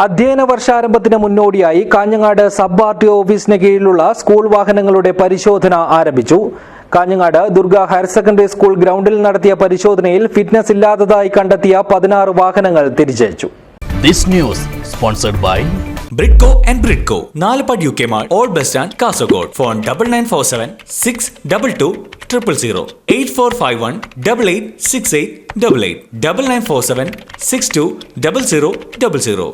അധ്യയന വർഷാരംഭത്തിന് മുന്നോടിയായി Kanhangad sub R T ഓഫീസിന് കീഴിലുള്ള സ്കൂൾ വാഹനങ്ങളുടെ പരിശോധന ആരംഭിച്ചു. Kanhangad Durga higher secondary school ഗ്രൗണ്ടിൽ നടത്തിയ പരിശോധനയിൽ ഫിറ്റ്നസ് ഇല്ലാത്തതായി കണ്ടെത്തിയ പതിനാറ് വാഹനങ്ങൾ തിരിച്ചയച്ചു. This news sponsored by Bridco and Bridco Nalupadi U K mall old bus stand Kasaragod. Phone double nine four seven six double two triple zero eight four five one double eight six eight double eight double nine four seven six two double zero double zero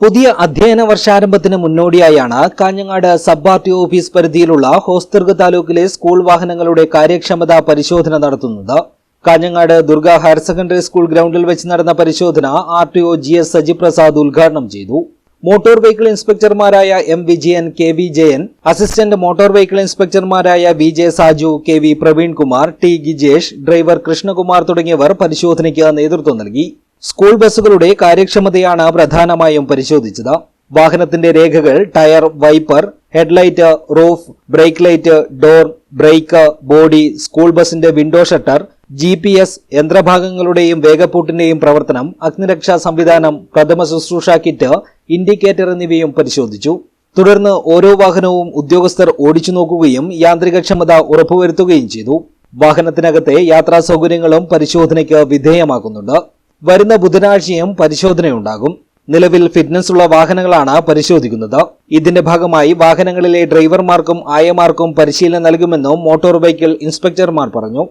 പുതിയ അധ്യയന വർഷാരംഭത്തിന് മുന്നോടിയായാണ് Kanhangad sub R T office പരിധിയിലുള്ള ഹോസ്ദുർഗ് താലൂക്കിലെ school വാഹനങ്ങളുടെ കാര്യക്ഷമത പരിശോധന നടത്തുന്നത്. Kanhangad Durga higher secondary school ഗ്രൗണ്ടിൽ വെച്ച് നടന്ന പരിശോധന R T O G S Sajiprasad ഉദ്ഘാടനം ചെയ്തു. Motor vehicle ഇൻസ്പെക്ടർമാരായ M Vijayan K V Jayan assistant motor vehicle ഇൻസ്പെക്ടർമാരായ V J Saju K V Praveen Kumar T Gijesh driver Krishnakumar തുടങ്ങിയവർ പരിശോധനയ്ക്ക് നേതൃത്വം നൽകി. സ്കൂൾ ബസ്സുകളുടെ കാര്യക്ഷമതയാണ് പ്രധാനമായും പരിശോധിച്ചത്. വാഹനത്തിന്റെ രേഖകൾ tyre wiper headlight roof brake light door brake body school ബസിന്റെ window shutter G P S യന്ത്രഭാഗങ്ങളുടെയും വേഗപ്പൂട്ടിന്റെയും പ്രവർത്തനം അഗ്നിരക്ഷാ സംവിധാനം പ്രഥമ ശുശ്രൂഷ കിറ്റ് ഇൻഡിക്കേറ്റർ എന്നിവയും പരിശോധിച്ചു. തുടർന്ന് ഓരോ വാഹനവും ഉദ്യോഗസ്ഥർ ഓടിച്ചു നോക്കുകയും യാന്ത്രികക്ഷമത ഉറപ്പുവരുത്തുകയും ചെയ്തു. വാഹനത്തിനകത്തെ യാത്രാ സൗകര്യങ്ങളും പരിശോധനയ്ക്ക് വിധേയമാക്കുന്നുണ്ട്. വരുന്ന ബുധനാഴ്ചയും പരിശോധനയുണ്ടാകും. നിലവിൽ ഫിറ്റ്നസ് ഉള്ള വാഹനങ്ങളാണ് പരിശോധിക്കുന്നത്. ഇതിന്റെ ഭാഗമായി വാഹനങ്ങളിലെ ഡ്രൈവർമാർക്കും ആയമാർക്കും പരിശീലനം നൽകുമെന്നും മോട്ടോർ വെഹിക്കിൾ ഇൻസ്പെക്ടർമാർ പറഞ്ഞു.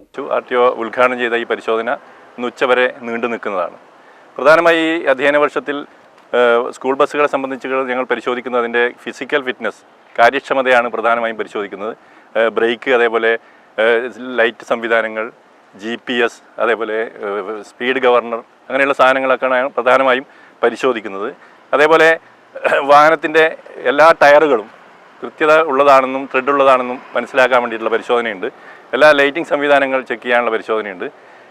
ഉദ്ഘാടനം ചെയ്ത ഈ പരിശോധന ഇന്ന് ഉച്ചവരെ നീണ്ടു നിൽക്കുന്നതാണ്. പ്രധാനമായി അധ്യയന വർഷത്തിൽ സ്കൂൾ ബസ്സുകളെ സംബന്ധിച്ച് ഞങ്ങൾ പരിശോധിക്കുന്നത് അതിന്റെ ഫിസിക്കൽ ഫിറ്റ്നസ് കാര്യക്ഷമതയാണ് പ്രധാനമായും പരിശോധിക്കുന്നത്. ബ്രേക്ക് അതേപോലെ ലൈറ്റ് സംവിധാനങ്ങൾ ജി പി എസ് അതേപോലെ സ്പീഡ് ഗവർണർ അങ്ങനെയുള്ള സാധനങ്ങളൊക്കെയാണ് പ്രധാനമായും പരിശോധിക്കുന്നത്. അതേപോലെ വാഹനത്തിന്റെ എല്ലാ ടയറുകളും കൃത്യത ഉള്ളതാണെന്നും ത്രെഡ് ഉള്ളതാണെന്നും മനസ്സിലാക്കാൻ വേണ്ടിയിട്ടുള്ള പരിശോധനയുണ്ട്. എല്ലാ ലൈറ്റിംഗ് സംവിധാനങ്ങൾ ചെക്ക് ചെയ്യാനുള്ള പരിശോധനയുണ്ട്.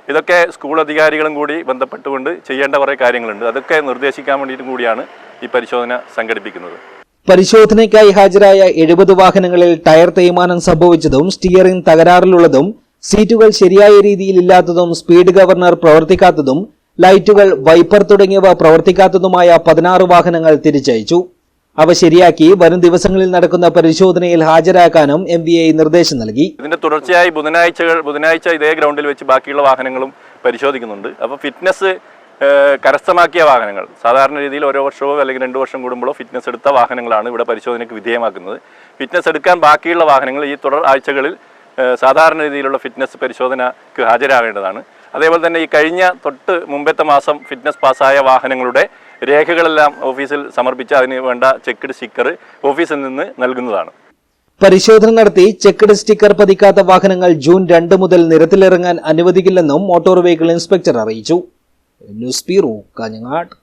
ഇതൊക്കെ സ്കൂൾ അധികാരികളും കൂടി ബന്ധപ്പെട്ടുകൊണ്ട് ചെയ്യേണ്ട കുറേ കാര്യങ്ങളുണ്ട്. അതൊക്കെ നിർദ്ദേശിക്കാൻ വേണ്ടിയിട്ടും കൂടിയാണ് ഈ പരിശോധന സംഘടിപ്പിക്കുന്നത്. പരിശോധനയ്ക്കായി ഹാജരായ എഴുപത് വാഹനങ്ങളിൽ ടയർ തേയ്മാനം സംഭവിച്ചതും സ്റ്റിയറിംഗ് തകരാറിലുള്ളതും സീറ്റുകൾ ശരിയായ രീതിയിൽ ഇല്ലാത്തതും സ്പീഡ് ഗവർണർ പ്രവർത്തിക്കാത്തതും ലൈറ്റുകൾ വൈപ്പർ തുടങ്ങിയവ പ്രവർത്തിക്കാത്തതുമായ പതിനാറ് വാഹനങ്ങൾ തിരിച്ചയച്ചു. അവ ശരിയാക്കി വരും ദിവസങ്ങളിൽ നടക്കുന്ന പരിശോധനയിൽ ഹാജരാക്കാനും എം ബി ഐ നിർദ്ദേശം നൽകി. ഇതിന്റെ തുടർച്ചയായി ബുധനാഴ്ചകൾ ബുധനാഴ്ച ഇതേ ഗ്രൗണ്ടിൽ വെച്ച് ബാക്കിയുള്ള വാഹനങ്ങളും പരിശോധിക്കുന്നുണ്ട്. അപ്പോൾ ഫിറ്റ്നസ് കരസ്ഥമാക്കിയ വാഹനങ്ങൾ. സാധാരണ രീതിയിൽ ഓരോ വർഷമോ അല്ലെങ്കിൽ രണ്ട് വർഷം കൂടുമ്പോഴോ ഫിറ്റ്നസ് എടുത്ത വാഹനങ്ങളാണ് ഇവിടെ പരിശോധനയ്ക്ക് വിധേയമാക്കുന്നത്. ഫിറ്റ്നസ് എടുക്കാൻ ബാക്കിയുള്ള വാഹനങ്ങൾ ഈ തുടർ ആഴ്ചകളിൽ സാധാരണ രീതിയിലുള്ള ഫിറ്റ്നസ് പരിശോധനയ്ക്ക് ഹാജരാകേണ്ടതാണ്. അതേപോലെ തന്നെ ഈ കഴിഞ്ഞ തൊട്ട് മുമ്പത്തെ മാസം ഫിറ്റ്നസ് പാസ്സായ വാഹനങ്ങളുടെ രേഖകളെല്ലാം ഓഫീസിൽ സമർപ്പിച്ച് അതിന് വേണ്ട ചെക്ക്ഡ് സ്റ്റിക്കർ ഓഫീസിൽ നിന്ന് നൽകുന്നതാണ്. പരിശോധന നടത്തി ചെക്ക്ഡ് സ്റ്റിക്കർ പതിക്കാത്ത വാഹനങ്ങൾ ജൂൺ രണ്ട് മുതൽ നിരത്തിലിറങ്ങാൻ അനുവദിക്കില്ലെന്നും മോട്ടോർ വെഹിക്കിൾ ഇൻസ്പെക്ടർ അറിയിച്ചു. News bureau Kanhangad.